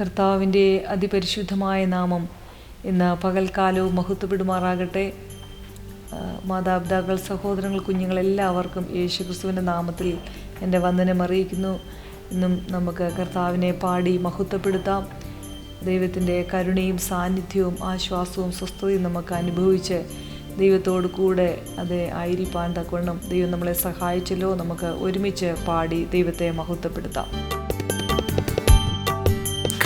കർത്താവിന്റെ അതിപരിശുദ്ധമായ നാമം ഇന്ന് പകൽക്കാലവും മഹത്വപ്പെടുമാറാകട്ടെ. മാതാപിതാക്കൾ സഹോദരങ്ങൾ കുഞ്ഞുങ്ങൾ എല്ലാവർക്കും യേശു ക്രിസ്തുവിന്റെ നാമത്തിൽ എന്റെ വന്ദനം അറിയിക്കുന്നു. ഇന്നും നമുക്ക് കർത്താവിനെ പാടി മഹത്വപ്പെടുത്താം. ദൈവത്തിന്റെ കരുണയും സാന്നിധ്യവും ആശ്വാസവും സ്വസ്ഥതയും നമുക്ക് അനുഭവിച്ച് ദൈവത്തോടു കൂടെ അത് ആയിരിക്കാൻ തക്കവണ്ണം ദൈവം നമ്മളെ സഹായിച്ചല്ലോ. നമുക്ക് ഒരുമിച്ച് പാടി ദൈവത്തെ മഹത്വപ്പെടുത്താം.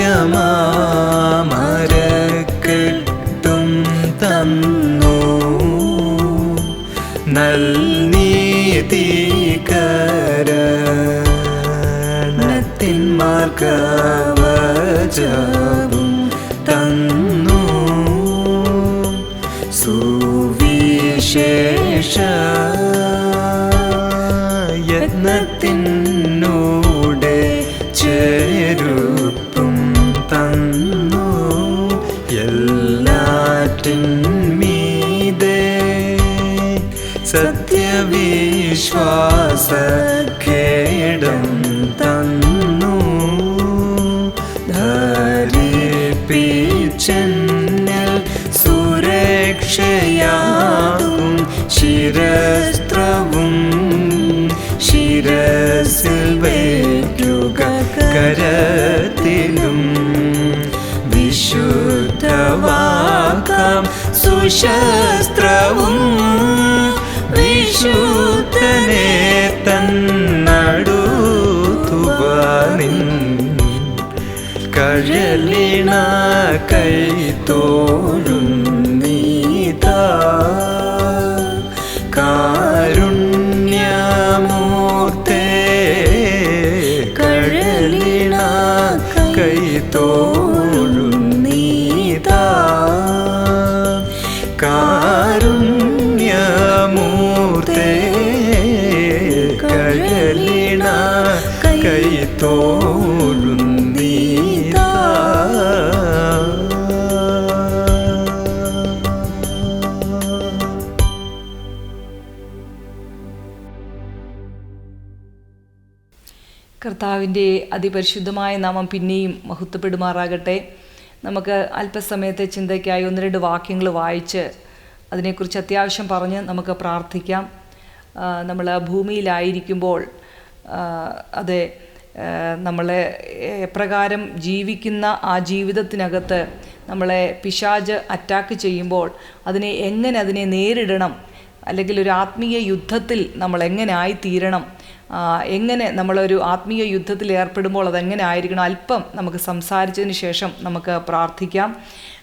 സത്യമാമരക്കെട്ടും തന്നു. നൽനീതികരണത്തിൻ മാർഗവചവും खन्तो धरि पिच्छन्न सुरक्षया शिरस्त्रवुं शिरसि वै युगरतिलं विशुतवा सुशस्त्रवं विशुतने വിശുദ്ധനെ തന്നടുത്തുവാനിൻ കഴലിണ കൈ തോഴും കർത്താവിന്റെ അതിപരിശുദ്ധമായ നാമം പിന്നെയും മഹത്വപ്പെടുമാറാകട്ടെ. നമുക്ക് അല്പസമയത്തെ ചിന്തയ്ക്കായി ഒന്ന് രണ്ട് വാക്യങ്ങൾ വായിച്ച് അതിനെക്കുറിച്ച് അത്യാവശ്യം പറഞ്ഞ് നമുക്ക് പ്രാർത്ഥിക്കാം. നമ്മൾ ഭൂമിയിലായിരിക്കുമ്പോൾ അതെ നമ്മളെ എപ്രകാരം ജീവിക്കുന്ന ആ ജീവിതത്തിനകത്ത് നമ്മളെ പിശാജ് അറ്റാക്ക് ചെയ്യുമ്പോൾ അതിനെ എങ്ങനെ അതിനെ നേരിടണം? അല്ലെങ്കിൽ ഒരു ആത്മീയ യുദ്ധത്തിൽ നമ്മൾ എങ്ങനെ ആയിത്തീരണം? എങ്ങനെ നമ്മളൊരു ആത്മീയ യുദ്ധത്തിൽ ഏർപ്പെടുമ്പോൾ അതെങ്ങനെ ആയിരിക്കണം? അല്പം നമുക്ക് സംസാരിച്ചതിന് ശേഷം നമുക്ക് പ്രാർത്ഥിക്കാം.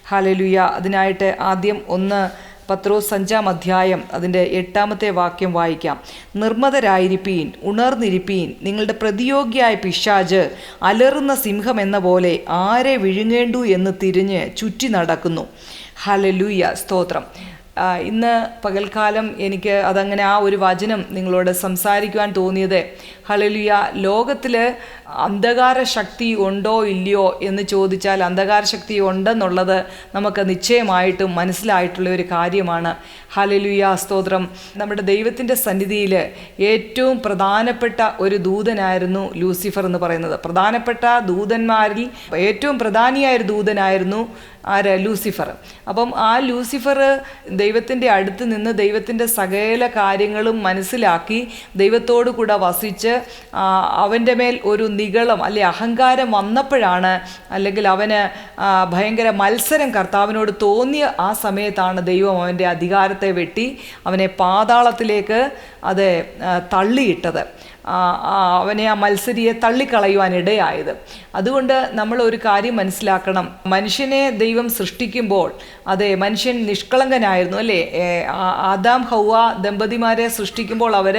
ഹാലലുയ അതിനായിട്ട് ആദ്യം ഒന്ന് പത്രോസ് അഞ്ചാം അധ്യായം അതിന്റെ എട്ടാമത്തെ വാക്യം വായിക്കാം. നിർമ്മതരായിരിപ്പീൻ ഉണർന്നിരിപ്പീൻ നിങ്ങളുടെ പ്രതിയോഗിയായ പിശാജ് അലറുന്ന സിംഹം എന്ന പോലെ ആരെ വിഴുങ്ങേണ്ടു എന്ന് തിരിഞ്ഞ് ചുറ്റി നടക്കുന്നു. ഹലലൂയ സ്തോത്രം. ഇന്ന് പകൽക്കാലം എനിക്ക് അതങ്ങനെ ആ ഒരു വചനം നിങ്ങളോട് സംസാരിക്കുവാൻ തോന്നിയത് ഹലലിയ ലോകത്തിൽ അന്ധകാര ശക്തി ഉണ്ടോ ഇല്ലയോ എന്ന് ചോദിച്ചാൽ അന്ധകാര ശക്തി ഉണ്ടെന്നുള്ളത് നമുക്ക് നിശ്ചയമായിട്ടും മനസ്സിലായിട്ടുള്ള ഒരു കാര്യമാണ്. ഹലലുയ സ്തോത്രം. നമ്മുടെ ദൈവത്തിന്റെ സന്നിധിയിൽ ഏറ്റവും പ്രധാനപ്പെട്ട ഒരു ദൂതനായിരുന്നു ലൂസിഫർ എന്ന് പറയുന്നത്. പ്രധാനപ്പെട്ട ദൂതന്മാരിൽ ഏറ്റവും പ്രധാനിയായ ഒരു ദൂതനായിരുന്നു ആര്? ലൂസിഫർ. അപ്പം ആ ലൂസിഫർ ദൈവത്തിന്റെ അടുത്ത് നിന്ന് ദൈവത്തിന്റെ സകല കാര്യങ്ങളും മനസ്സിലാക്കി ദൈവത്തോടു കൂടെ വസിച്ച് അവന്റെ മേൽ ഒരു നിഗളം അല്ലെ അഹങ്കാരം വന്നപ്പോഴാണ് അല്ലെങ്കിൽ അവന് ഭയങ്കര മത്സരം കർത്താവിനോട് തോന്നിയ ആ സമയത്താണ് ദൈവം അവന്റെ അധികാരത്തെ വെട്ടി അവനെ പാതാളത്തിലേക്ക് അത് തള്ളിയിട്ടത്. അവനെ ആ മത്സരിയെ തള്ളിക്കളയുവാനിടയായത് അതുകൊണ്ട് നമ്മൾ ഒരു കാര്യം മനസ്സിലാക്കണം. മനുഷ്യനെ ദൈവം സൃഷ്ടിക്കുമ്പോൾ അതെ മനുഷ്യൻ നിഷ്കളങ്കനായിരുന്നു അല്ലേ? ആദാം ഹൗവ ദമ്പതിമാരെ സൃഷ്ടിക്കുമ്പോൾ അവർ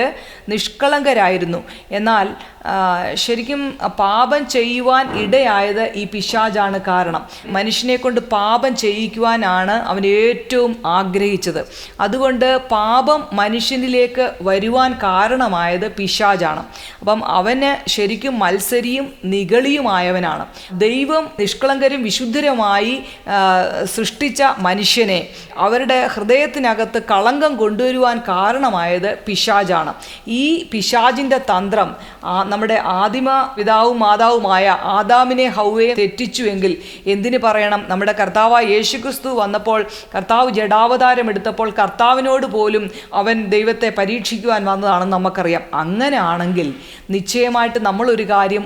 നിഷ്കളങ്കരായിരുന്നു. എന്നാൽ ശരിക്കും പാപം ചെയ്യുവാൻ ഇടയായത് ഈ പിശാജാണ് കാരണം. മനുഷ്യനെ കൊണ്ട് പാപം ചെയ്യിക്കുവാനാണ് അവൻ ഏറ്റവും ആഗ്രഹിച്ചത്. അതുകൊണ്ട് പാപം മനുഷ്യനിലേക്ക് വരുവാൻ കാരണമായത് പിശാജാണ് അപ്പം അവന് ശരിക്കും മത്സരിയും നിഗളിയുമായവനാണ്. ദൈവം നിഷ്കളങ്കരും വിശുദ്ധരുമായി സൃഷ്ടിച്ച മനുഷ്യനെ അവരുടെ ഹൃദയത്തിനകത്ത് കളങ്കം കൊണ്ടുവരുവാൻ കാരണമായത് പിശാജാണ് ഈ പിശാജിന്റെ തന്ത്രം നമ്മുടെ ആദിമ പിതാവും മാതാവുമായ ആദാമിനെ ഹൗവയെ തെറ്റിച്ചുവെങ്കിൽ എന്തിന് പറയണം? നമ്മുടെ കർത്താവായ യേശുക്രിസ്തു വന്നപ്പോൾ കർത്താവ് ജഡാവതാരം എടുത്തപ്പോൾ കർത്താവിനോട് പോലും അവൻ ദൈവത്തെ പരീക്ഷിക്കുവാൻ വന്നതാണെന്ന് നമുക്കറിയാം. അങ്ങനെ ആണെങ്കിൽ നിശ്ചയമായിട്ട് ഒരു കാര്യം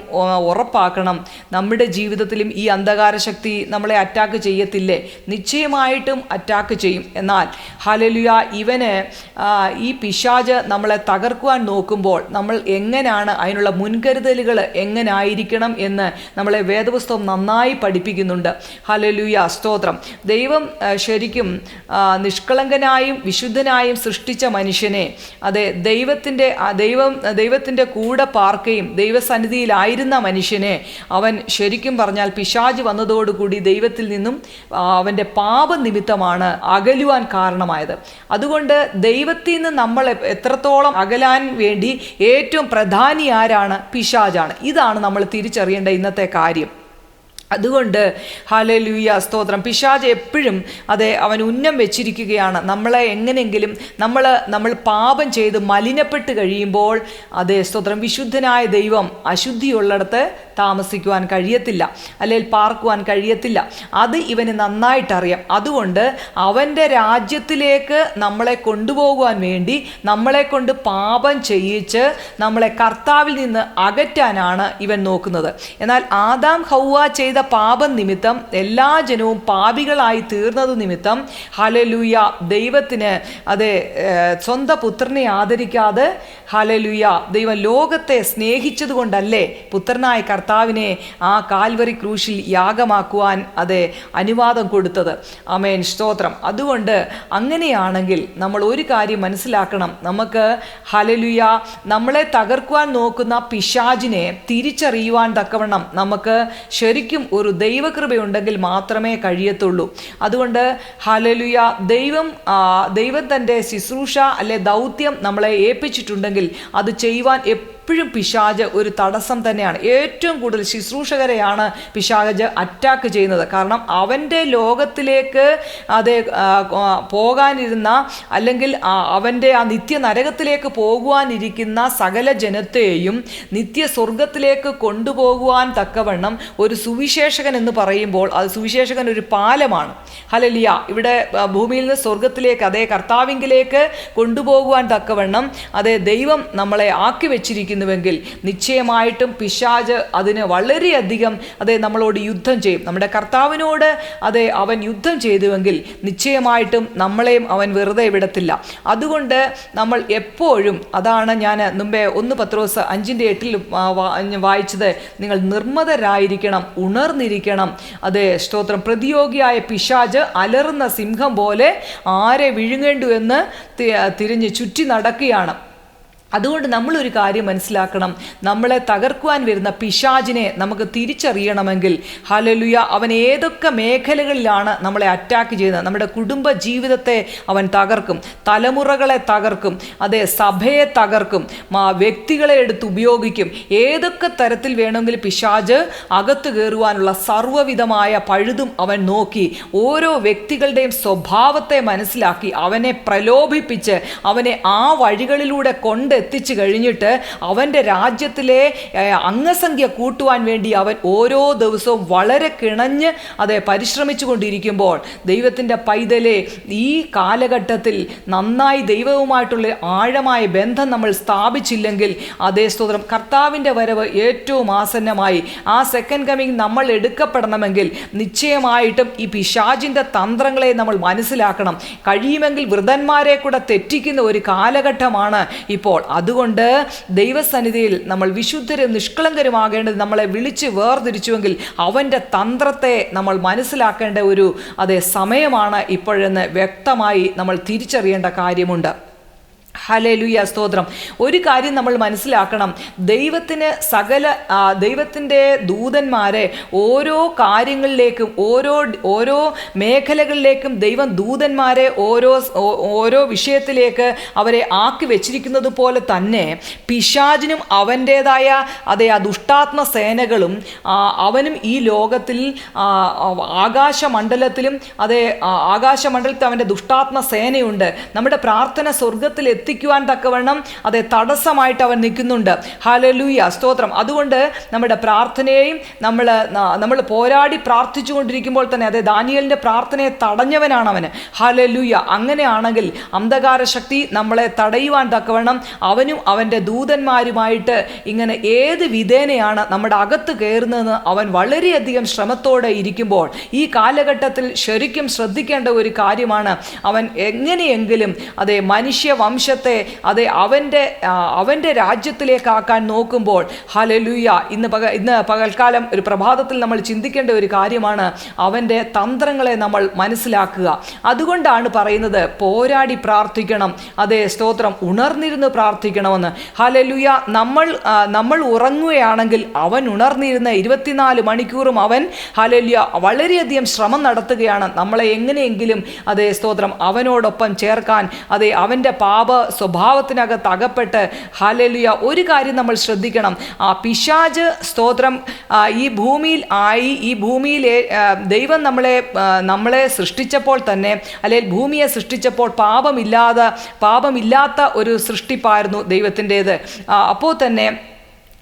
ഉറപ്പാക്കണം. നമ്മുടെ ജീവിതത്തിലും ഈ അന്ധകാര ശക്തി നമ്മളെ അറ്റാക്ക് ചെയ്യത്തില്ലേ? നിശ്ചയമായിട്ടും അറ്റാക്ക് ചെയ്യും. എന്നാൽ ഹലലുയ ഇവന് ഈ പിശാജ് നമ്മളെ തകർക്കുവാൻ നോക്കുമ്പോൾ നമ്മൾ എങ്ങനെയാണ് അതിനുള്ള മുൻകരുതലുകൾ എങ്ങനായിരിക്കണം എന്ന് നമ്മളെ വേദപുസ്തകം നന്നായി പഠിപ്പിക്കുന്നുണ്ട്. ഹലലുയ സ്തോത്രം. ദൈവം ശരിക്കും നിഷ്കളങ്കനായും വിശുദ്ധനായും സൃഷ്ടിച്ച മനുഷ്യനെ അതെ ദൈവത്തിന്റെ ദൈവം ദൈവം ദൈവത്തിന്റെ കൂടെ പാർക്കുകയും ദൈവസന്നിധിയിലായിരുന്ന മനുഷ്യനെ അവൻ ശരിക്കും പറഞ്ഞാൽ പിശാജ് വന്നതോടുകൂടി ദൈവത്തിൽ നിന്നും അവന്റെ പാപനിമിത്തമാണ് അകലുവാൻ കാരണമായത്. അതുകൊണ്ട് ദൈവത്തിൽ നിന്ന് നമ്മൾ എത്രത്തോളം അകലാൻ വേണ്ടി ഏറ്റവും പ്രധാനി ആരാണ്? പിശാജാണ് ഇതാണ് നമ്മൾ തിരിച്ചറിയേണ്ട ഇന്നത്തെ കാര്യം. അതുകൊണ്ട് ഹാലലൂയ സ്തോത്രം. പിശാജ് എപ്പോഴും അതെ അവൻ ഉന്നം വെച്ചിരിക്കുകയാണ്. നമ്മളെ എങ്ങനെയെങ്കിലും നമ്മൾ നമ്മൾ പാപം ചെയ്ത് മലിനപ്പെട്ട് കഴിയുമ്പോൾ അതേ സ്തോത്രം. വിശുദ്ധനായ ദൈവം അശുദ്ധിയുള്ളിടത്ത് താമസിക്കുവാൻ കഴിയത്തില്ല. അല്ലെങ്കിൽ പാർക്കുവാൻ കഴിയത്തില്ല. അത് ഇവന് നന്നായിട്ടറിയാം. അതുകൊണ്ട് അവന്റെ രാജ്യത്തിലേക്ക് നമ്മളെ കൊണ്ടുപോകുവാൻ വേണ്ടി നമ്മളെ കൊണ്ട് പാപം ചെയ്യിച്ച് നമ്മളെ കർത്താവിൽ നിന്ന് അകറ്റാനാണ് ഇവൻ നോക്കുന്നത്. എന്നാൽ ആദാം ഹൗവ ചെയ്ത പാപം നിമിത്തം എല്ലാ ജനവും പാപികളായി തീർന്നത് നിമിത്തം ഹലലുയ ദൈവത്തിന് അതെ സ്വന്തം പുത്രനെ ആദരിക്കാതെ ഹലലുയ ദൈവം ലോകത്തെ സ്നേഹിച്ചതുകൊണ്ടല്ലേ പുത്രനായ കർത്താവിനെ ആ കാൽവറി ക്രൂശിൽ യാഗമാക്കുവാൻ അതെ അനുവാദം കൊടുത്തത്. അമേൻ സ്തോത്രം. അതുകൊണ്ട് അങ്ങനെയാണെങ്കിൽ നമ്മൾ ഒരു കാര്യം മനസ്സിലാക്കണം. നമുക്ക് ഹലലുയ നമ്മളെ തകർക്കുവാൻ നോക്കുന്ന പിശാജിനെ തിരിച്ചറിയുവാൻ തക്കവണ്ണം നമുക്ക് ശരിക്കും ഒരു ദൈവകൃപയുണ്ടെങ്കിൽ മാത്രമേ കഴിയത്തുള്ളൂ. അതുകൊണ്ട് ഹലലുയ ദൈവം ദൈവം തന്റെ ശുശ്രൂഷ അല്ലെ ദൗത്യം നമ്മളെ ഏൽപ്പിച്ചിട്ടുണ്ടെങ്കിൽ അത് ചെയ്യുവാൻ എപ്പോഴും പിശാജ് ഒരു തടസ്സം തന്നെയാണ്. ഏറ്റവും കൂടുതൽ ശുശ്രൂഷകരെയാണ് പിശാജ് അറ്റാക്ക് ചെയ്യുന്നത്. കാരണം അവന്റെ ലോകത്തിലേക്ക് അത് പോകാനിരുന്ന അല്ലെങ്കിൽ അവന്റെ ആ നിത്യ നരകത്തിലേക്ക് പോകുവാനിരിക്കുന്ന സകല ജനത്തെയും നിത്യ സ്വർഗത്തിലേക്ക് കൊണ്ടുപോകുവാൻ തക്കവണ്ണം ഒരു സുവിശേഷകൻ എന്ന് പറയുമ്പോൾ അത് സുവിശേഷകൻ ഒരു പാലമാണ്. ഹലലിയ ഇവിടെ ഭൂമിയിൽ നിന്ന് സ്വർഗത്തിലേക്ക് അതേ കർത്താവിങ്കിലേക്ക് കൊണ്ടുപോകുവാൻ തക്കവണ്ണം അതേ ദൈവം നമ്മളെ ആക്കി വെച്ചിരിക്കുന്നു. വെച്ചിരിക്കുന്നുവെങ്കിൽ നിശ്ചയമായിട്ടും പിശാജ് അതിന് വളരെയധികം അതെ നമ്മളോട് യുദ്ധം ചെയ്യും. നമ്മുടെ കർത്താവിനോട് അതെ അവൻ യുദ്ധം ചെയ്തുവെങ്കിൽ നിശ്ചയമായിട്ടും നമ്മളെയും അവൻ വെറുതെ വിടത്തില്ല. അതുകൊണ്ട് നമ്മൾ എപ്പോഴും അതാണ് ഞാൻ മുമ്പേ ഒന്ന് പത്രോസ് അഞ്ചിന്റെ എട്ടിൽ വായിച്ചത്. നിങ്ങൾ നിർമ്മതരായിരിക്കണം ഉണർന്നിരിക്കണം. അതെ സ്തോത്രം. പ്രതിയോഗിയായ പിശാജ് അലറുന്ന സിംഹം പോലെ ആരെ വിഴുങ്ങേണ്ടു എന്ന് തിരിഞ്ഞ് ചുറ്റി നടക്കുകയാണ്. അതുകൊണ്ട് നമ്മളൊരു കാര്യം മനസ്സിലാക്കണം. നമ്മളെ തകർക്കുവാൻ വരുന്ന പിശാജിനെ നമുക്ക് തിരിച്ചറിയണമെങ്കിൽ ഹലലുയ അവൻ ഏതൊക്കെ മേഖലകളിലാണ് നമ്മളെ അറ്റാക്ക് ചെയ്യുന്നത്? നമ്മുടെ കുടുംബ ജീവിതത്തെ അവൻ തകർക്കും. തലമുറകളെ തകർക്കും. അതെ സഭയെ തകർക്കും. വ്യക്തികളെ എടുത്ത് ഉപയോഗിക്കും. ഏതൊക്കെ തരത്തിൽ വേണമെങ്കിൽ പിശാജ് അകത്ത് കയറുവാനുള്ള സർവവിധമായ പഴുതും അവൻ നോക്കി ഓരോ വ്യക്തികളുടെയും സ്വഭാവത്തെ മനസ്സിലാക്കി അവനെ പ്രലോഭിപ്പിച്ച് അവനെ ആ വഴികളിലൂടെ കൊണ്ടെത്തിച്ചു കഴിഞ്ഞിട്ട് അവന്റെ രാജ്യത്തിലെ അംഗസംഖ്യ കൂട്ടുവാൻ വേണ്ടി അവൻ ഓരോ ദിവസവും വളരെ കിണഞ്ഞ് അതെ പരിശ്രമിച്ചു കൊണ്ടിരിക്കുമ്പോൾ ദൈവത്തിന്റെ പൈതലെ ഈ കാലഘട്ടത്തിൽ നന്നായി ദൈവവുമായിട്ടുള്ള ആഴമായ ബന്ധം നമ്മൾ സ്ഥാപിച്ചില്ലെങ്കിൽ അതേ സ്തോത്രം. കർത്താവിന്റെ വരവ് ഏറ്റവും ആസന്നമായി. ആ സെക്കൻഡ് കമ്മിങ് നമ്മൾ എടുക്കപ്പെടണമെങ്കിൽ നിശ്ചയമായിട്ടും ഈ പിശാജിന്റെ തന്ത്രങ്ങളെ നമ്മൾ മനസ്സിലാക്കണം. കഴിയുമെങ്കിൽ വൃതന്മാരെ കൂടെ തെറ്റിക്കുന്ന ഒരു കാലഘട്ടമാണ് ഇപ്പോൾ. അതുകൊണ്ട് ദൈവസന്നിധിയിൽ നമ്മൾ വിശുദ്ധരും നിഷ്കളങ്കരുമാകേണ്ടത് നമ്മളെ വിളിച്ച് വേർതിരിച്ചുവെങ്കിൽ അവന്റെ തന്ത്രത്തെ നമ്മൾ മനസ്സിലാക്കേണ്ട ഒരു അതേ സമയമാണ് ഇപ്പോഴെന്ന് വ്യക്തമായി നമ്മൾ തിരിച്ചറിയേണ്ട കാര്യമുണ്ട്. ഹലേലുയ സ്തോത്രം. ഒരു കാര്യം നമ്മൾ മനസ്സിലാക്കണം. ദൈവത്തിന് സകല ദൈവത്തിന്റെ ദൂതന്മാരെ ഓരോ കാര്യങ്ങളിലേക്കും ഓരോ ഓരോ മേഖലകളിലേക്കും ദൈവം ദൂതന്മാരെ ഓരോ ഓരോ വിഷയത്തിലേക്ക് അവരെ ആക്കി വെച്ചിരിക്കുന്നത് പോലെ തന്നെ പിശാചിനും അവന്റേതായ അതേ ആ ദുഷ്ടാത്മ സേനകളും അവനും ഈ ലോകത്തിൽ ആകാശമണ്ഡലത്തിലും അതേ ആകാശമണ്ഡലത്തിൽ അവന്റെ ദുഷ്ടാത്മ സേനയുണ്ട് നമ്മുടെ പ്രാർത്ഥന സ്വർഗത്തിൽ എത്തിക്കുവാൻ തക്കവണ്ണം അത് തടസ്സമായിട്ട് അവൻ നിൽക്കുന്നുണ്ട്. ഹലലൂയ സ്തോത്രം. അതുകൊണ്ട് നമ്മുടെ പ്രാർത്ഥനയെയും നമ്മൾ നമ്മൾ പോരാടി പ്രാർത്ഥിച്ചുകൊണ്ടിരിക്കുമ്പോൾ തന്നെ അതെ ദാനിയലിന്റെ പ്രാർത്ഥനയെ തടഞ്ഞവനാണ് അവന്. ഹലലൂയ അങ്ങനെയാണെങ്കിൽ അന്ധകാര ശക്തി നമ്മളെ തടയുവാൻ തക്കവണ്ണം അവനും അവന്റെ ദൂതന്മാരുമായിട്ട് ഇങ്ങനെ ഏത് വിധേനയാണ് നമ്മുടെ അകത്ത് കയറുന്നതെന്ന് അവൻ വളരെയധികം ശ്രമത്തോടെ ഇരിക്കുമ്പോൾ ഈ കാലഘട്ടത്തിൽ ശരിക്കും ശ്രദ്ധിക്കേണ്ട ഒരു കാര്യമാണ് അവൻ എങ്ങനെയെങ്കിലും അതേ മനുഷ്യ വംശത്തെ അത് അവന്റെ അവന്റെ രാജ്യത്തിലേക്കാക്കാൻ നോക്കുമ്പോൾ ഹലലുയ ഇന്ന് പക ഇന്ന് പകൽക്കാലം ഒരു പ്രഭാതത്തിൽ നമ്മൾ ചിന്തിക്കേണ്ട ഒരു കാര്യമാണ് അവന്റെ തന്ത്രങ്ങളെ നമ്മൾ മനസ്സിലാക്കുക. അതുകൊണ്ടാണ് പറയുന്നത് പോരാടി പ്രാർത്ഥിക്കണം അതെ സ്തോത്രം ഉണർന്നിരുന്ന് പ്രാർത്ഥിക്കണമെന്ന്. ഹലലുയ നമ്മൾ നമ്മൾ ഉറങ്ങുകയാണെങ്കിൽ അവൻ ഉണർന്നിരുന്ന ഇരുപത്തിനാല് മണിക്കൂറും അവൻ ഹലലുയ വളരെയധികം ശ്രമം നടത്തുകയാണ്. നമ്മളെ എങ്ങനെയെങ്കിലും അതേ സ്തോത്രം അവനോടൊപ്പം ചേർക്കാൻ അതെ അവന്റെ പാപ സ്വഭാവത്തിനകത്ത് അകപ്പെട്ട് ഹാലലുയ ഒരു കാര്യം നമ്മൾ ശ്രദ്ധിക്കണം. ആ പിശാജ് സ്തോത്രം ഈ ഭൂമിയിൽ ആയി ഈ ഭൂമിയിലെ ദൈവം നമ്മളെ നമ്മളെ സൃഷ്ടിച്ചപ്പോൾ തന്നെ അല്ലെങ്കിൽ ഭൂമിയെ സൃഷ്ടിച്ചപ്പോൾ പാപമില്ലാതെ പാപമില്ലാത്ത ഒരു സൃഷ്ടിപ്പായിരുന്നു ദൈവത്തിന്റേത്. അപ്പോൾ തന്നെ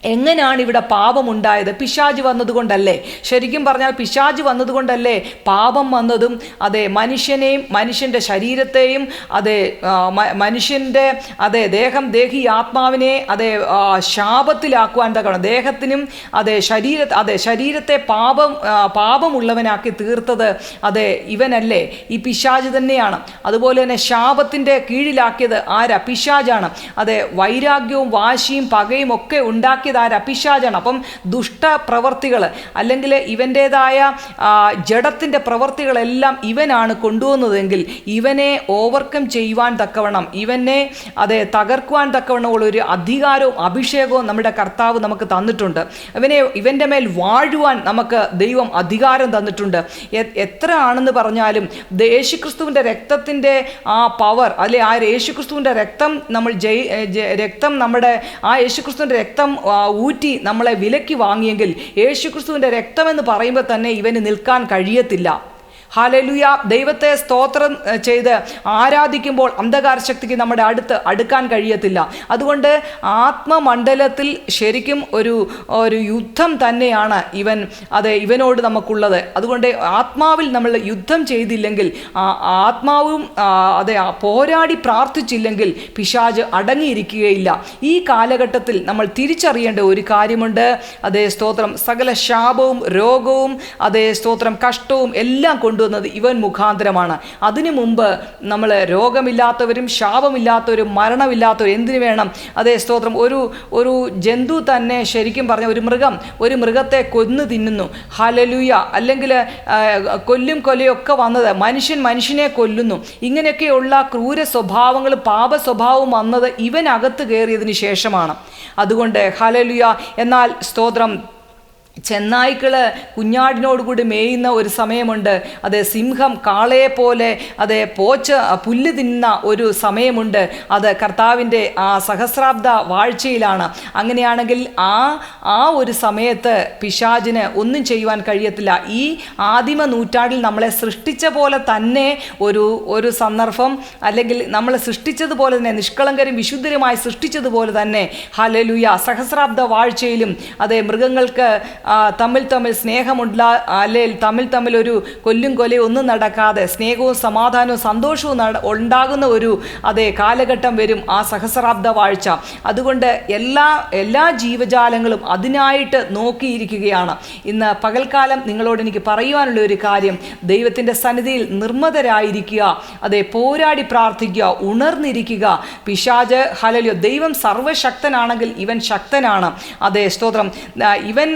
എങ്ങനെയാണ് ഇവിടെ പാപമുണ്ടായത്? പിശാജ് വന്നതുകൊണ്ടല്ലേ? ശരിക്കും പറഞ്ഞാൽ പിശാജ് വന്നതുകൊണ്ടല്ലേ പാപം വന്നതും? അതെ മനുഷ്യനെയും മനുഷ്യന്റെ ശരീരത്തെയും അതെ മനുഷ്യന്റെ അതെ ദേഹം ദേഹി ആത്മാവിനെ അതെ ശാപത്തിലാക്കുവാൻ തക്കണം ദേഹത്തിനും അതെ ശരീര അതെ ശരീരത്തെ പാപം പാപമുള്ളവനാക്കി തീർത്തത് അതെ ഇവനല്ലേ? ഈ പിശാജ് തന്നെയാണ്. അതുപോലെ തന്നെ ശാപത്തിന്റെ കീഴിലാക്കിയത് ആരാ? പിശാജാണ് അതെ വൈരാഗ്യവും വാശിയും പകയും ഒക്കെ ഉണ്ടാക്കിയത് ആരാ പിശാചാണ്. അപ്പം ദുഷ്ട പ്രവർത്തികൾ അല്ലെങ്കിൽ ഇവന്റേതായ ജഡത്തിന്റെ പ്രവർത്തികളെല്ലാം ഇവനാണ് കൊണ്ടുവന്നതെങ്കിൽ ഇവനെ ഓവർകം ചെയ്യുവാൻ തക്കവണ്ണം ഇവനെ അതെ തകർക്കുവാൻ തക്കവണ്ണമുള്ള ഒരു അധികാരവും അഭിഷേകവും നമ്മുടെ കർത്താവ് നമുക്ക് തന്നിട്ടുണ്ട്. ഇവനെ ഇവന്റെ മേൽ വാഴുവാൻ നമുക്ക് ദൈവം അധികാരം തന്നിട്ടുണ്ട്. എത്ര ആണെന്ന് പറഞ്ഞാലും യേശുക്രിസ്തുവിന്റെ രക്തത്തിന്റെ ആ പവർ അല്ലെ ആ യേശുക്രിസ്തുവിന്റെ രക്തം നമ്മൾ രക്തം നമ്മുടെ ആ യേശുക്രിസ്തുവിന്റെ രക്തം ഊറ്റി നമ്മളെ വിലക്കി വാങ്ങിയെങ്കിൽ യേശുക്രിസ്തുവിന്റെ രക്തമെന്ന് പറയുമ്പോൾ തന്നെ ഇവന് നിൽക്കാൻ കഴിയത്തില്ല. ഹാലലുയ. ദൈവത്തെ സ്തോത്രം ചെയ്ത് ആരാധിക്കുമ്പോൾ അന്ധകാര ശക്തിക്ക് നമ്മുടെ അടുത്ത് അടുക്കാൻ കഴിയത്തില്ല. അതുകൊണ്ട് ആത്മമണ്ഡലത്തിൽ ശരിക്കും ഒരു ഒരു യുദ്ധം തന്നെയാണ് ഇവൻ അതെ ഇവനോട് നമുക്കുള്ളത്. അതുകൊണ്ട് ആത്മാവിൽ നമ്മൾ യുദ്ധം ചെയ്തില്ലെങ്കിൽ ആത്മാവും അതെ പോരാടി പ്രാർത്ഥിച്ചില്ലെങ്കിൽ പിശാജ് അടങ്ങിയിരിക്കുകയില്ല. ഈ കാലഘട്ടത്തിൽ നമ്മൾ തിരിച്ചറിയേണ്ട ഒരു കാര്യമുണ്ട്. അതേ സ്തോത്രം. സകല ശാപവും രോഗവും അതേ സ്തോത്രം കഷ്ടവും എല്ലാം കൊണ്ടുവന്നത് ഇവൻ മുഖാന്തരമാണ്. അതിനു മുമ്പ് നമ്മൾ രോഗമില്ലാത്തവരും ശാപമില്ലാത്തവരും മരണമില്ലാത്തവരും എന്തിനു വേണം? അതേ സ്തോത്രം. ഒരു ഒരു ജന്തു തന്നെ ശരിക്കും പറഞ്ഞ ഒരു മൃഗം ഒരു മൃഗത്തെ കൊന്നു തിന്നുന്നു. ഹലലുയ അല്ലെങ്കിൽ കൊല്ലും കൊലയൊക്കെ വന്നത് മനുഷ്യൻ മനുഷ്യനെ കൊല്ലുന്നു. ഇങ്ങനെയൊക്കെയുള്ള ക്രൂര സ്വഭാവങ്ങൾ പാപ സ്വഭാവം വന്നത് ഇവനകത്ത് കയറിയതിന് ശേഷമാണ്. അതുകൊണ്ട് ഹലലുയ എന്നാൽ സ്തോത്രം ചെന്നായ്ക്കൾ കുഞ്ഞാടിനോടുകൂടി മേയുന്ന ഒരു സമയമുണ്ട്. അത് സിംഹം കാളയെ പോലെ അത് പോച്ച പുല്ല് തിന്ന ഒരു സമയമുണ്ട്. അത് കർത്താവിന്റെ ആ സഹസ്രാബ്ദ വാഴ്ചയിലാണ്. അങ്ങനെയാണെങ്കിൽ ആ ആ ഒരു സമയത്ത് പിശാചിന് ഒന്നും ചെയ്യുവാൻ കഴിയത്തില്ല. ഈ ആദിമ നൂറ്റാണ്ടിൽ നമ്മളെ സൃഷ്ടിച്ച പോലെ തന്നെ ഒരു ഒരു സന്ദർഭം അല്ലെങ്കിൽ നമ്മൾ സൃഷ്ടിച്ചതുപോലെ തന്നെ നിഷ്കളങ്കരും വിശുദ്ധരുമായി സൃഷ്ടിച്ചതുപോലെ തന്നെ ഹലലുയ സഹസ്രാബ്ദ വാഴ്ചയിലും അതെ മൃഗങ്ങൾക്ക് തമ്മിൽ തമ്മിൽ സ്നേഹമുണ്ടാ അല്ലെങ്കിൽ തമ്മിൽ തമ്മിൽ ഒരു കൊല്ലും കൊലയും ഒന്നും നടക്കാതെ സ്നേഹവും സമാധാനവും സന്തോഷവും ഉണ്ടാകുന്ന ഒരു അതേ കാലഘട്ടം വരും ആ സഹസ്രാബ്ദ വാഴ്ച. അതുകൊണ്ട് എല്ലാ എല്ലാ ജീവജാലങ്ങളും അതിനായിട്ട് നോക്കിയിരിക്കുകയാണ്. ഇന്ന് പകൽക്കാലം നിങ്ങളോട് എനിക്ക് പറയുവാനുള്ള ഒരു കാര്യം ദൈവത്തിന്റെ സന്നിധിയിൽ നിർമ്മതരായിരിക്കുക അതെ പോരാടി പ്രാർത്ഥിക്കുക ഉണർന്നിരിക്കുക. പിശാജ് ഹലലിയോ ദൈവം സർവശക്തനാണെങ്കിൽ ഇവൻ ശക്തനാണ്. അതെ സ്തോത്രം. ഇവൻ